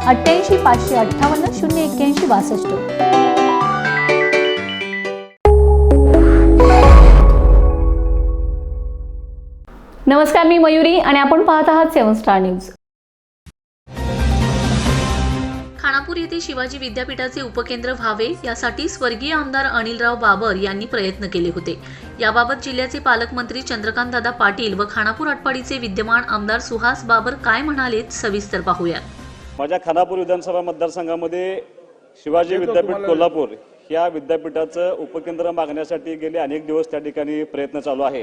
अठ्ठ्याऐंशी पाचशे अठ्ठावन्न शून्य एक्क्याऐंशी बासष्ट. नमस्कार मी मयुरी आणि आपण पाहत आहात सेवन स्टार न्यूज. खानापूर येथे शिवाजी विद्यापीठाचे उपकेंद्र व्हावे यासाठी स्वर्गीय आमदार अनिलराव बाबर यांनी प्रयत्न केले होते. याबाबत जिल्ह्याचे पालकमंत्री चंद्रकांतदादा पाटील व खानापूर आटपाडीचे विद्यमान आमदार सुहास बाबर काय म्हणालेत सविस्तर पाहूयात. माझ्या खानापूर विधानसभा मतदारसंघामध्ये शिवाजी विद्यापीठ कोल्हापूर या विद्यापीठाचं उपकेंद्र मागण्यासाठी गेले अनेक दिवस त्या ठिकाणी प्रयत्न चालू आहे.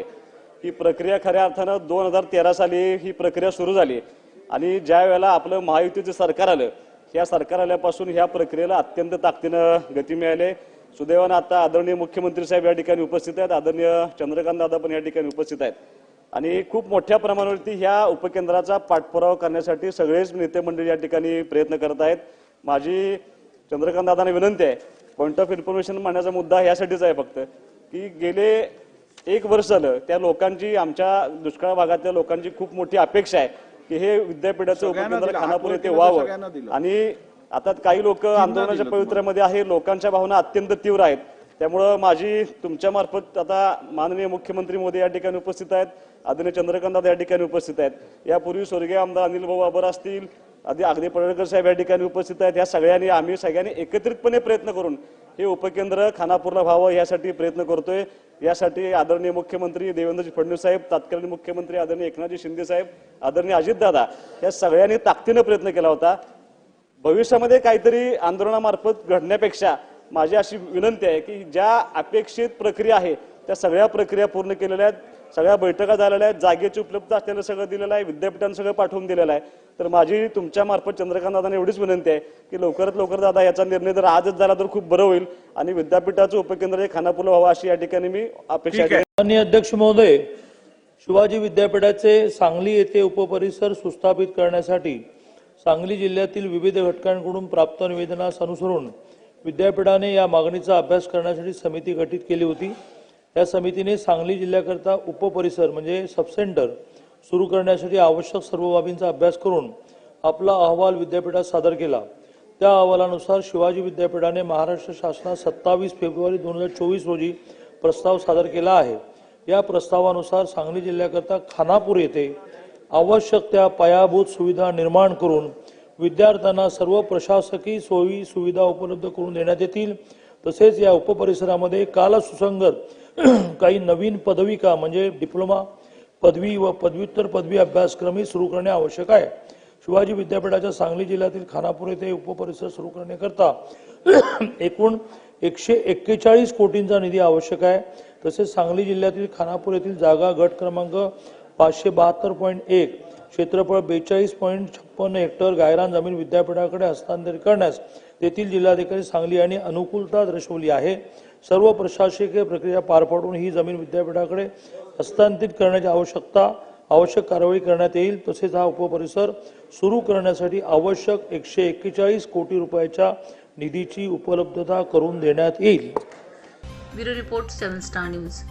ही प्रक्रिया खऱ्या अर्थानं दोन हजार तेरा साली ही प्रक्रिया सुरू झाली. आणि ज्या वेळेला आपलं महायुतीचं सरकार आलं या सरकार आल्यापासून ह्या प्रक्रियेला अत्यंत ताकदीनं गती मिळाली. सुदैवानं आता आदरणीय मुख्यमंत्री साहेब या ठिकाणी उपस्थित आहेत. आदरणीय चंद्रकांत दादा पण या ठिकाणी उपस्थित आहेत. आणि खूप मोठ्या प्रमाणावरती ह्या उपकेंद्राचा पाठपुरावा करण्यासाठी सगळेच नेते मंडळी या ठिकाणी प्रयत्न करत आहेत. माझी चंद्रकांत दादांना विनंती आहे पॉईंट ऑफ इन्फॉर्मेशन मांडण्याचा मुद्दा यासाठीच आहे फक्त की गेले एक वर्ष झालं त्या लोकांची आमच्या दुष्काळ भागातल्या लोकांची खूप मोठी अपेक्षा आहे की हे विद्यापीठाचं उपकेंद्र खानापूर येथे व्हावं. आणि आता काही लोक आंदोलनाच्या पवित्र्यामध्ये आहे लोकांच्या भावना अत्यंत तीव्र आहेत. त्यामुळं माझी तुमच्यामार्फत आता माननीय मुख्यमंत्री मोदी या ठिकाणी उपस्थित आहेत. आदरणीय चंद्रकांत या ठिकाणी उपस्थित आहेत. यापूर्वी स्वर्गीय आमदार अनिल भाऊ बाबर असतील आधी अगदी पडळकर साहेब या ठिकाणी उपस्थित आहेत. या सगळ्यांनी आम्ही सगळ्यांनी एकत्रितपणे प्रयत्न करून हे उपकेंद्र खानापूरला व्हावं यासाठी प्रयत्न करतोय. यासाठी आदरणीय मुख्यमंत्री देवेंद्रजी फडणवीस साहेब तत्कालीन मुख्यमंत्री आदरणीय एकनाथजी शिंदे साहेब आदरणीय अजितदादा या सगळ्यांनी ताकदीनं प्रयत्न केला होता. भविष्यामध्ये काहीतरी आंदोलनामार्फत घडण्यापेक्षा माझी अशी विनंती आहे की ज्या अपेक्षित प्रक्रिया आहे त्या सगळ्या प्रक्रिया पूर्ण केलेल्या आहेत सगळ्या बैठका झालेल्या आहेत जागेची उपलब्ध असलेलं सगळं दिलेलं आहे विद्यापीठानं सगळं पाठवून दिलेलं आहे. तर माझी तुमच्या मार्फत चंद्रकांत दादांना एवढीच विनंती आहे की लवकरात लवकर दादा याचा निर्णय जर आजच झाला तर खूप बरं होईल आणि विद्यापीठाचं उपकेंद्र हे खानापूरला व्हावं अशी या ठिकाणी मी अपेक्षा केली माननीय अध्यक्ष महोदय शिवाजी विद्यापीठाचे सांगली येथे उपपरिसर सुस्थापित करण्यासाठी सांगली जिल्ह्यातील विविध घटकांकडून प्राप्त निवेदनास अनुसरून विद्यापीठाने या मागणीचा अभ्यास करण्यासाठी समिती गठीत केली होती. या समितीने सांगली जिल्ह्याकरता उपपरिसर म्हणजे सबसेंटर सुरू करण्यासाठी आवश्यक सर्व बाबींचा अभ्यास करून आपला अहवाल विद्यापीठात सादर केला. त्या अहवालानुसार शिवाजी विद्यापीठाने महाराष्ट्र शासनात सत्तावीस फेब्रुवारी दोन हजार चोवीस रोजी प्रस्ताव सादर केला आहे. या प्रस्तावानुसार सांगली जिल्ह्याकरता खानापूर येथे आवश्यक त्या पायाभूत सुविधा निर्माण करून विद्यार्थ्यांना सर्व प्रशासकीय सोयी सुविधा उपलब्ध करून देण्यात येतील. तसेच या उपपरिसरामध्ये कालसुसंगत काही नवीन पदविका म्हणजे डिप्लोमा पदवी व पदव्युत्तर पदवी अभ्यासक्रमही सुरू करणे आवश्यक आहे. शिवाजी विद्यापीठाच्या सांगली जिल्ह्यातील खानापूर येथे उपपरिसर सुरू करण्याकरता एकूण एकशे एक्केचाळीस कोटींचा निधी आवश्यक आहे. तसेच सांगली जिल्ह्यातील खानापूर येथील जागा गट क्रमांक पाचशे बहात्तर पॉईंट एक क्षेत्रफळ बेचाळीस पॉईंट छप्पन्न हेक्टर गायरान जमीन विद्यापीठाकडे हस्तांतरित करण्यास तेथील जिल्हाधिकारी सांगली यांनी अनुकूलता दर्शवली आहे. सर्व प्रशासकीय प्रक्रिया पार पाडून ही जमीन विद्यापीठाकडे हस्तांतरित करण्याची आवश्यकता आवश्यक कारवाई करण्यात येईल. तसेच हा उपपरिसर सुरू करण्यासाठी आवश्यक एकशे एक्केचाळीस कोटी रुपयाच्या निधीची उपलब्धता करून देण्यात येईल. Bureau report seven star news.